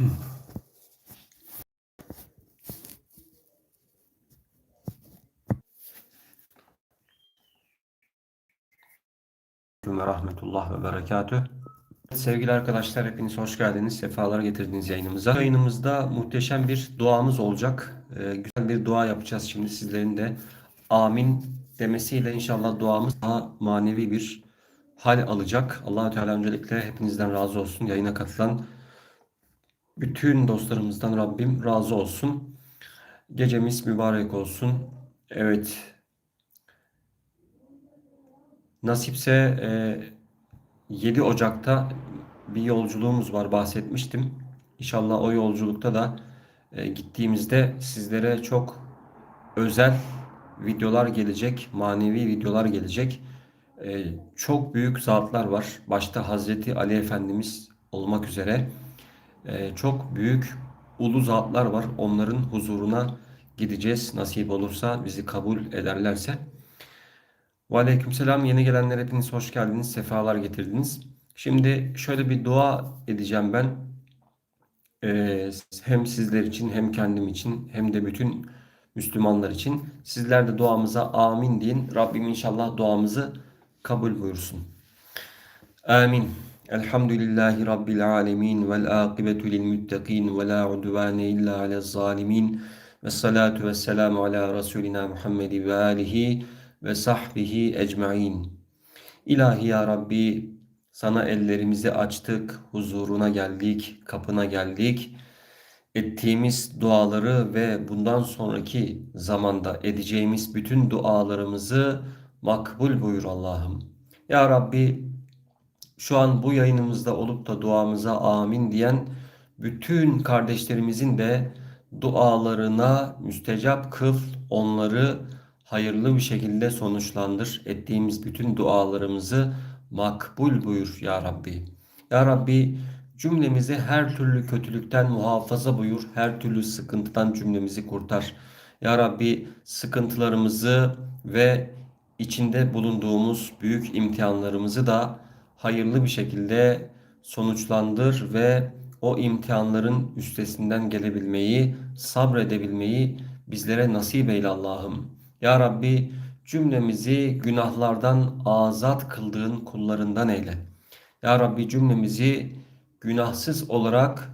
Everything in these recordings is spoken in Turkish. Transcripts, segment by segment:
ve rahmetullah ve berekatüh. Sevgili arkadaşlar hepiniz hoş geldiniz. Sefalar getirdiniz yayınımıza. Yayınımızda muhteşem bir duamız olacak. Ee, güzel bir dua yapacağız şimdi sizlerin de amin demesiyle inşallah duamız daha manevi bir hal alacak. allah Teala öncelikle hepinizden razı olsun. Yayına katılan bütün dostlarımızdan Rabbim razı olsun. Gecemiz mübarek olsun. Evet. Nasipse e, 7 Ocak'ta bir yolculuğumuz var bahsetmiştim. İnşallah o yolculukta da e, gittiğimizde sizlere çok özel videolar gelecek, manevi videolar gelecek. E, çok büyük zatlar var. Başta Hazreti Ali Efendimiz olmak üzere e, çok büyük ulu zatlar var. Onların huzuruna gideceğiz. Nasip olursa bizi kabul ederlerse. Ve aleykümselam yeni gelenler hepiniz hoş geldiniz. Sefalar getirdiniz. Şimdi şöyle bir dua edeceğim ben. Ee, hem sizler için hem kendim için hem de bütün Müslümanlar için. Sizler de duamıza amin deyin. Rabbim inşallah duamızı kabul buyursun. Amin. Elhamdülillahi Rabbil alemin vel akibetu lil muttakin ve la udvane illa alel zalimin ve salatu ve selamu ala Resulina Muhammed ve alihi ve sahbihi ecmain. İlahi ya Rabbi sana ellerimizi açtık, huzuruna geldik, kapına geldik. Ettiğimiz duaları ve bundan sonraki zamanda edeceğimiz bütün dualarımızı makbul buyur Allah'ım. Ya Rabbi şu an bu yayınımızda olup da duamıza amin diyen bütün kardeşlerimizin de dualarına müstecap kıl, onları hayırlı bir şekilde sonuçlandır. Ettiğimiz bütün dualarımızı makbul buyur ya Rabbi. Ya Rabbi cümlemizi her türlü kötülükten muhafaza buyur. Her türlü sıkıntıdan cümlemizi kurtar. Ya Rabbi sıkıntılarımızı ve içinde bulunduğumuz büyük imtihanlarımızı da hayırlı bir şekilde sonuçlandır ve o imtihanların üstesinden gelebilmeyi, sabredebilmeyi bizlere nasip eyle Allah'ım. Ya Rabbi cümlemizi günahlardan azat kıldığın kullarından eyle. Ya Rabbi cümlemizi günahsız olarak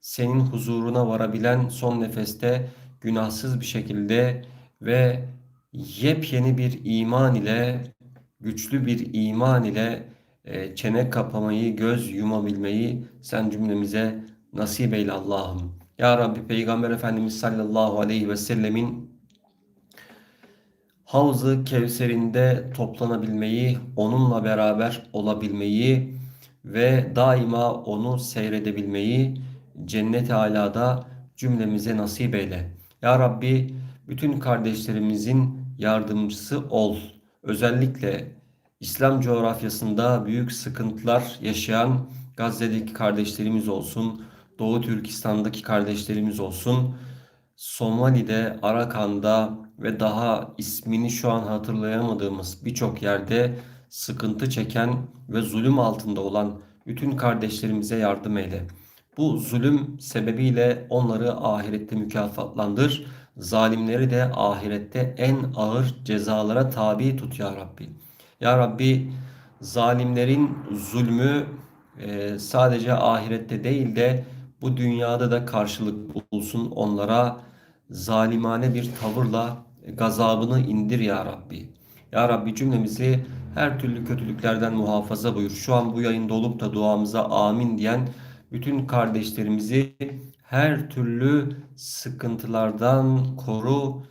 senin huzuruna varabilen son nefeste günahsız bir şekilde ve yepyeni bir iman ile, güçlü bir iman ile e, çene kapamayı, göz yumabilmeyi sen cümlemize nasip eyle Allah'ım. Ya Rabbi Peygamber Efendimiz sallallahu aleyhi ve sellemin Havz-ı Kevser'inde toplanabilmeyi, onunla beraber olabilmeyi ve daima onu seyredebilmeyi cennet-i alada cümlemize nasip eyle. Ya Rabbi bütün kardeşlerimizin yardımcısı ol. Özellikle İslam coğrafyasında büyük sıkıntılar yaşayan Gazze'deki kardeşlerimiz olsun, Doğu Türkistan'daki kardeşlerimiz olsun, Somali'de, Arakan'da ve daha ismini şu an hatırlayamadığımız birçok yerde sıkıntı çeken ve zulüm altında olan bütün kardeşlerimize yardım eyle. Bu zulüm sebebiyle onları ahirette mükafatlandır. Zalimleri de ahirette en ağır cezalara tabi tut ya Rabbi. Ya Rabbi zalimlerin zulmü e, sadece ahirette değil de bu dünyada da karşılık bulsun onlara zalimane bir tavırla gazabını indir ya Rabbi. Ya Rabbi cümlemizi her türlü kötülüklerden muhafaza buyur. Şu an bu yayında olup da duamıza amin diyen bütün kardeşlerimizi her türlü sıkıntılardan koru.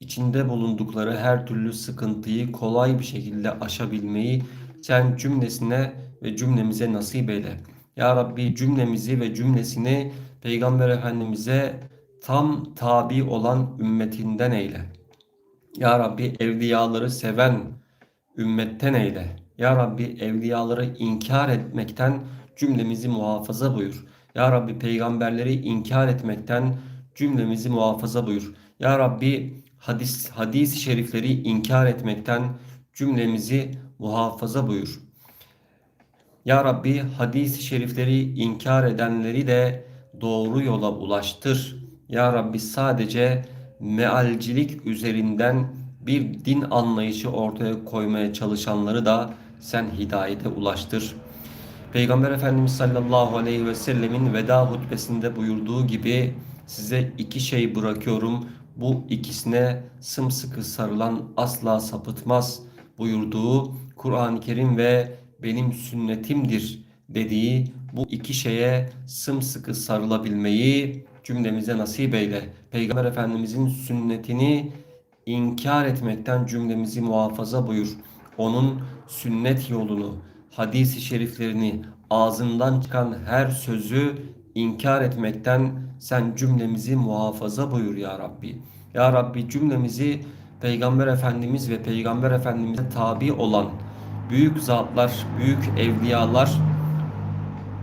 İçinde bulundukları her türlü sıkıntıyı kolay bir şekilde aşabilmeyi sen cümlesine ve cümlemize nasip eyle. Ya Rabbi cümlemizi ve cümlesini Peygamber Efendimiz'e tam tabi olan ümmetinden eyle. Ya Rabbi evliyaları seven ümmetten eyle. Ya Rabbi evliyaları inkar etmekten cümlemizi muhafaza buyur. Ya Rabbi peygamberleri inkar etmekten cümlemizi muhafaza buyur. Ya Rabbi hadis hadis-i şerifleri inkar etmekten cümlemizi muhafaza buyur. Ya Rabbi hadis-i şerifleri inkar edenleri de doğru yola ulaştır. Ya Rabbi sadece mealcilik üzerinden bir din anlayışı ortaya koymaya çalışanları da sen hidayete ulaştır. Peygamber Efendimiz sallallahu aleyhi ve sellemin veda hutbesinde buyurduğu gibi size iki şey bırakıyorum. Bu ikisine sımsıkı sarılan asla sapıtmaz buyurduğu Kur'an-ı Kerim ve benim sünnetimdir dediği bu iki şeye sımsıkı sarılabilmeyi cümlemize nasip eyle. Peygamber Efendimizin sünnetini inkar etmekten cümlemizi muhafaza buyur. Onun sünnet yolunu, hadisi şeriflerini, ağzından çıkan her sözü inkar etmekten sen cümlemizi muhafaza buyur ya Rabbi. Ya Rabbi cümlemizi Peygamber Efendimiz ve Peygamber Efendimiz'e tabi olan büyük zatlar, büyük evliyalar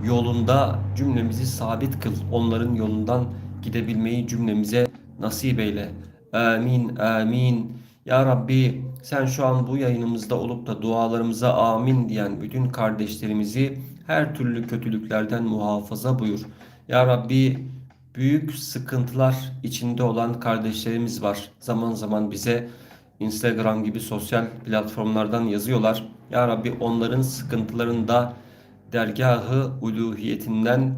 yolunda cümlemizi sabit kıl. Onların yolundan gidebilmeyi cümlemize nasip eyle. Amin, amin. Ya Rabbi sen şu an bu yayınımızda olup da dualarımıza amin diyen bütün kardeşlerimizi her türlü kötülüklerden muhafaza buyur. Ya Rabbi büyük sıkıntılar içinde olan kardeşlerimiz var. Zaman zaman bize Instagram gibi sosyal platformlardan yazıyorlar. Ya Rabbi onların sıkıntılarında dergahı uluhiyetinden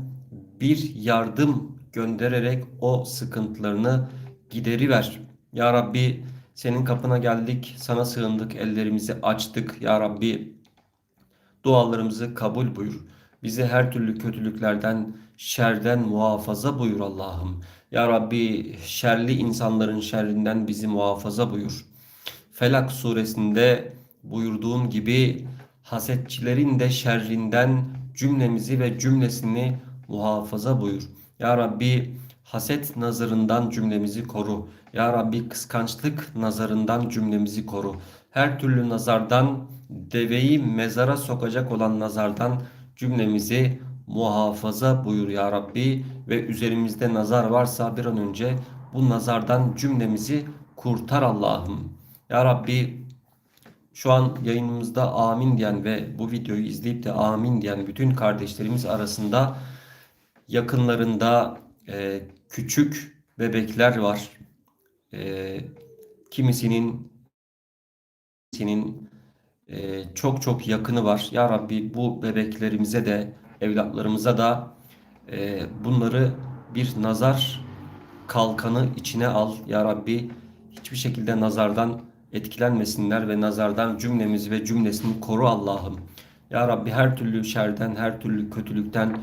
bir yardım göndererek o sıkıntılarını gideriver. Ya Rabbi senin kapına geldik, sana sığındık, ellerimizi açtık. Ya Rabbi dualarımızı kabul buyur. Bizi her türlü kötülüklerden, şerden muhafaza buyur Allah'ım. Ya Rabbi şerli insanların şerrinden bizi muhafaza buyur. Felak suresinde buyurduğun gibi hasetçilerin de şerrinden cümlemizi ve cümlesini muhafaza buyur. Ya Rabbi haset nazarından cümlemizi koru. Ya Rabbi kıskançlık nazarından cümlemizi koru. Her türlü nazardan deveyi mezara sokacak olan nazardan cümlemizi muhafaza buyur ya Rabbi ve üzerimizde nazar varsa bir an önce bu nazardan cümlemizi kurtar Allah'ım. Ya Rabbi şu an yayınımızda amin diyen ve bu videoyu izleyip de amin diyen bütün kardeşlerimiz arasında yakınlarında e, küçük bebekler var. E, kimisinin kimisinin e, çok çok yakını var. Ya Rabbi bu bebeklerimize de evlatlarımıza da e, bunları bir nazar kalkanı içine al. Ya Rabbi hiçbir şekilde nazardan etkilenmesinler ve nazardan cümlemizi ve cümlesini koru Allah'ım. Ya Rabbi her türlü şerden, her türlü kötülükten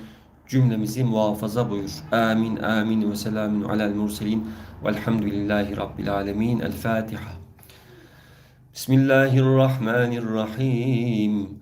cümlemizi muhafaza buyur. Amin, amin ve selamun alel murselin velhamdülillahi rabbil alemin. El Fatiha. Bismillahirrahmanirrahim.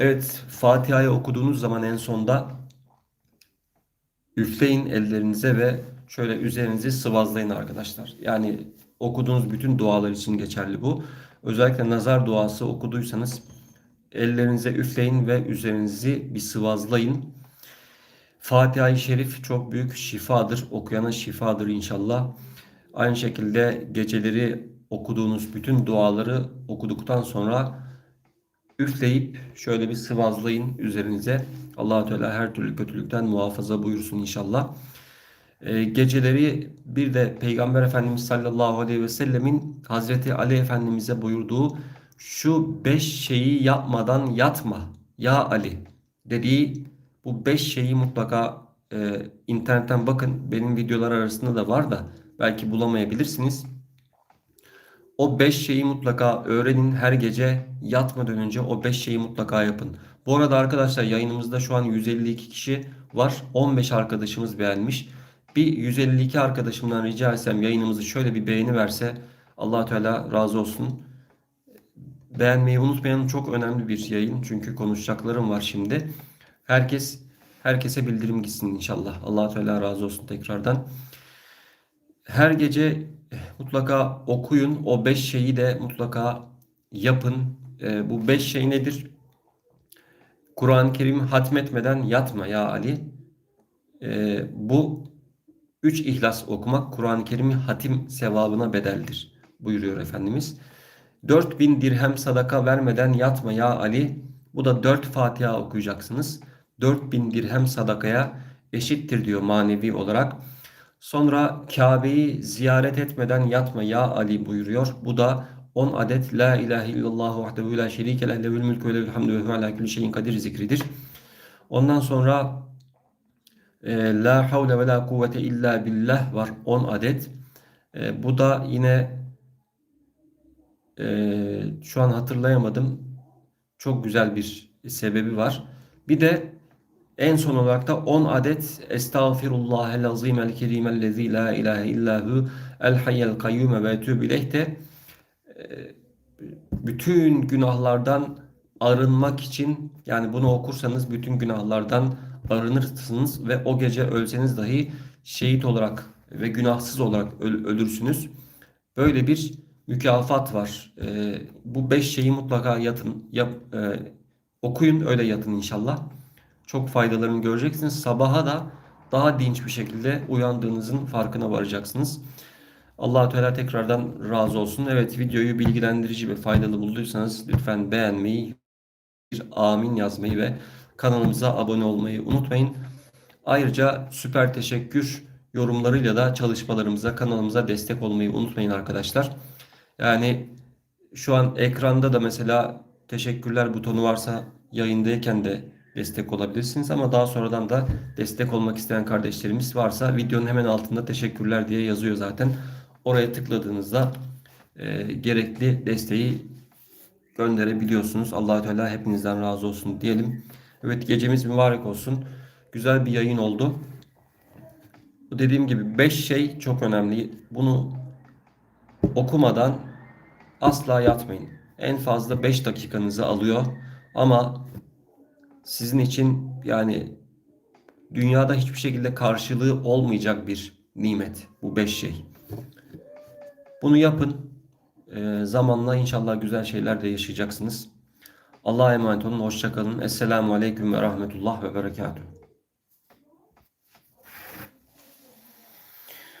Evet, Fatiha'yı okuduğunuz zaman en sonda üfleyin ellerinize ve şöyle üzerinizi sıvazlayın arkadaşlar. Yani okuduğunuz bütün dualar için geçerli bu. Özellikle nazar duası okuduysanız ellerinize üfleyin ve üzerinizi bir sıvazlayın. Fatiha-i Şerif çok büyük şifadır. Okuyana şifadır inşallah. Aynı şekilde geceleri okuduğunuz bütün duaları okuduktan sonra üfleyip şöyle bir sıvazlayın üzerinize. allah Teala her türlü kötülükten muhafaza buyursun inşallah. Ee, geceleri bir de Peygamber Efendimiz sallallahu aleyhi ve sellemin Hazreti Ali Efendimiz'e buyurduğu şu beş şeyi yapmadan yatma ya Ali dediği bu beş şeyi mutlaka e, internetten bakın. Benim videolar arasında da var da belki bulamayabilirsiniz. O beş şeyi mutlaka öğrenin. Her gece yatmadan önce o beş şeyi mutlaka yapın. Bu arada arkadaşlar yayınımızda şu an 152 kişi var. 15 arkadaşımız beğenmiş. Bir 152 arkadaşımdan rica etsem yayınımızı şöyle bir beğeni verse allah Teala razı olsun. Beğenmeyi unutmayın. Çok önemli bir yayın. Çünkü konuşacaklarım var şimdi. Herkes Herkese bildirim gitsin inşallah. Allah Teala razı olsun tekrardan. Her gece mutlaka okuyun. O beş şeyi de mutlaka yapın. E, bu beş şey nedir? Kur'an-ı Kerim hatmetmeden yatma ya Ali. E, bu üç ihlas okumak Kur'an-ı Kerim'i hatim sevabına bedeldir buyuruyor Efendimiz. 4000 dirhem sadaka vermeden yatma ya Ali. Bu da 4 Fatiha okuyacaksınız. 4000 dirhem sadakaya eşittir diyor manevi olarak. Sonra Kabe'yi ziyaret etmeden yatma ya Ali buyuruyor. Bu da 10 adet La ilahe illallah vahdehu la şerike leh lehül mülkü ve lehül hamdü ve ala kulli şeyin kadir zikridir. Ondan sonra e, La havle ve la kuvvete illa billah var 10 adet. E, bu da yine e, şu an hatırlayamadım. Çok güzel bir sebebi var. Bir de en son olarak da 10 adet Estağfirullahel azim el kerim ellezî la ilahe illahu el hayyel kayyum ve etûbü ileyh de e, bütün günahlardan arınmak için yani bunu okursanız bütün günahlardan arınırsınız ve o gece ölseniz dahi şehit olarak ve günahsız olarak öl- ölürsünüz. Böyle bir mükafat var. E, bu beş şeyi mutlaka yatın, yap, e, okuyun öyle yatın inşallah. Çok faydalarını göreceksiniz. Sabaha da daha dinç bir şekilde uyandığınızın farkına varacaksınız. allah Teala tekrardan razı olsun. Evet videoyu bilgilendirici ve faydalı bulduysanız lütfen beğenmeyi, bir amin yazmayı ve kanalımıza abone olmayı unutmayın. Ayrıca süper teşekkür yorumlarıyla da çalışmalarımıza, kanalımıza destek olmayı unutmayın arkadaşlar. Yani şu an ekranda da mesela teşekkürler butonu varsa yayındayken de destek olabilirsiniz ama daha sonradan da destek olmak isteyen kardeşlerimiz varsa videonun hemen altında teşekkürler diye yazıyor zaten. Oraya tıkladığınızda e, gerekli desteği gönderebiliyorsunuz. Allahü Teala hepinizden razı olsun diyelim. Evet gecemiz mübarek olsun. Güzel bir yayın oldu. Dediğim gibi 5 şey çok önemli. Bunu okumadan asla yatmayın. En fazla 5 dakikanızı alıyor ama sizin için yani dünyada hiçbir şekilde karşılığı olmayacak bir nimet bu 5 şey. Bunu yapın. Ee, zamanla inşallah güzel şeyler de yaşayacaksınız. Allah'a emanet olun. Hoşçakalın. Esselamu Aleyküm ve Rahmetullah ve Berekatuhu.